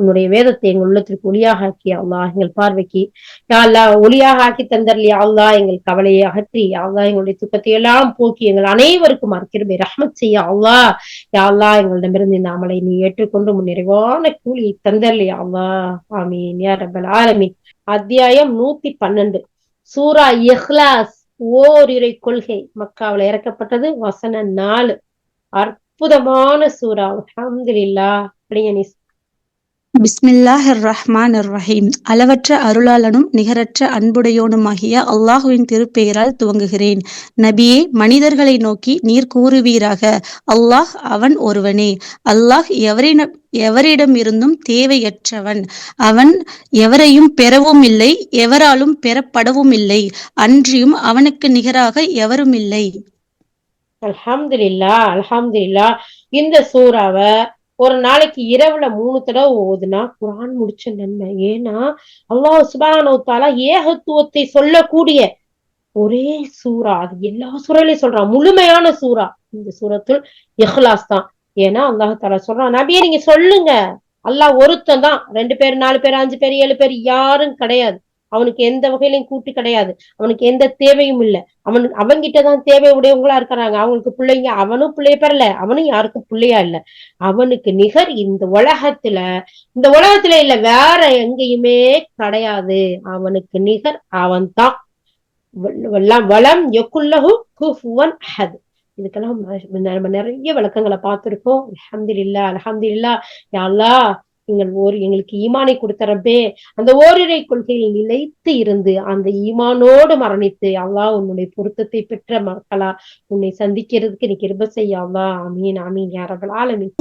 உன்னுடைய வேதத்தை எங்கள் உள்ளத்திற்கு ஒளியாக ஆக்கி அல்லாஹ் எங்கள் பார்வைக்கு யாழ்லா ஒளியாக ஆக்கி தந்தர்லியா அல்லா எங்கள் கவலையை அகற்றி யாழ்லா எங்களுடைய துக்கத்தை எல்லாம் போக்கி எங்கள் அனைவருக்கும் அற்கிருபை ரஹமத் செய்ய அல்லாஹ். யாழ்லா எங்களிடமிருந்து இந்த அமலை நீ ஏற்றுக்கொண்டு உன் நிறைவான கூலியை தந்தர்லியா அல்லாஹ். ஆமீன். யார் ரபல் ஆலமீன். அத்தியாயம் நூத்தி பன்னெண்டு. சூரா இஹ்லாஸ் ஓரிரை கொள்கை. மக்காவில் இறக்கப்பட்டது வசன நாலு. அற்புதமான சூறா. அஹமதுல்லா அப்படிங்க நீ பிஸ்மில்லாஹிர் ரஹ்மான் ரஹீம் அளவற்ற அருளாளனும் நிகரற்ற அன்புடையோனுமாகிய அல்லாஹுவின் திருப்பெயரால் துவங்குகிறேன். நபியே மனிதர்களை நோக்கி நீர் கூறுவீராக. அல்லாஹ் அவன் ஒருவனே. அல்லாஹ் எவரின எவரிடமிருந்தும் தேவையற்றவன். அவன் எவரையும் பெறவும் இல்லை எவராலும் பெறப்படவும் இல்லை அன்றியும் அவனுக்கு நிகராக எவரும் இல்லை அல்ஹம்துலில்லா அல்ஹம்துலில்லா இந்த சூறாவை ஒரு நாளைக்கு இரவுல மூணு தடவை ஓதுனா குரான் முடிச்ச நன்மை. ஏன்னா அல்லாஹ் சுபானோ ஏகத்துவத்தை சொல்லக்கூடிய ஒரே சூறா. அது எல்லா சூறாலையும் சொல்றான் முழுமையான சூறா. இந்த சூரத்துள் இஹ்லாஸ் தான். ஏன்னா அல்லாஹ் தாலா சொல்றான் நபியே நீங்க சொல்லுங்க. அல்லாஹ் ஒருத்தன் தான். ரெண்டு பேர் நாலு பேர் அஞ்சு பேர் ஏழு பேர் யாரும் கிடையாது. அவனுக்கு எந்த வகையிலையும் கூட்டு கிடையாது. அவனுக்கு எந்த தேவையும் இல்லை. அவன் அவன்கிட்டதான் தேவை உடையவங்களா இருக்கிறாங்க. அவங்களுக்கு பிள்ளைங்க அவனும் பிள்ளைய பெறல. அவனும் யாருக்கும் பிள்ளையா இல்ல. அவனுக்கு நிகர் இந்த உலகத்துல இந்த உலகத்துல இல்ல வேற எங்கேயுமே கிடையாது. அவனுக்கு நிகர் அவன் தான் வளம் எக்குள்ளகு குஃபுவன் இதுக்கெல்லாம் நம்ம நிறைய விளக்கங்களை பார்த்திருக்கோம். அலமதுல்லா அலமதுல்லா யாழ்லா எங்கள் ஓர் எங்களுக்கு ஈமானை கொடுத்தரப்பே அந்த ஓரிரை கொள்கையில் நிலைத்து இருந்து அந்த ஈமானோடு மரணித்து அல்லா உன்னுடைய பொருத்தத்தை பெற்ற மக்களா உன்னை சந்திக்கிறதுக்கு நீ கிருப செய்ய அல்லா அமீன் அமீன் யாரவளால் ஆலமீன்.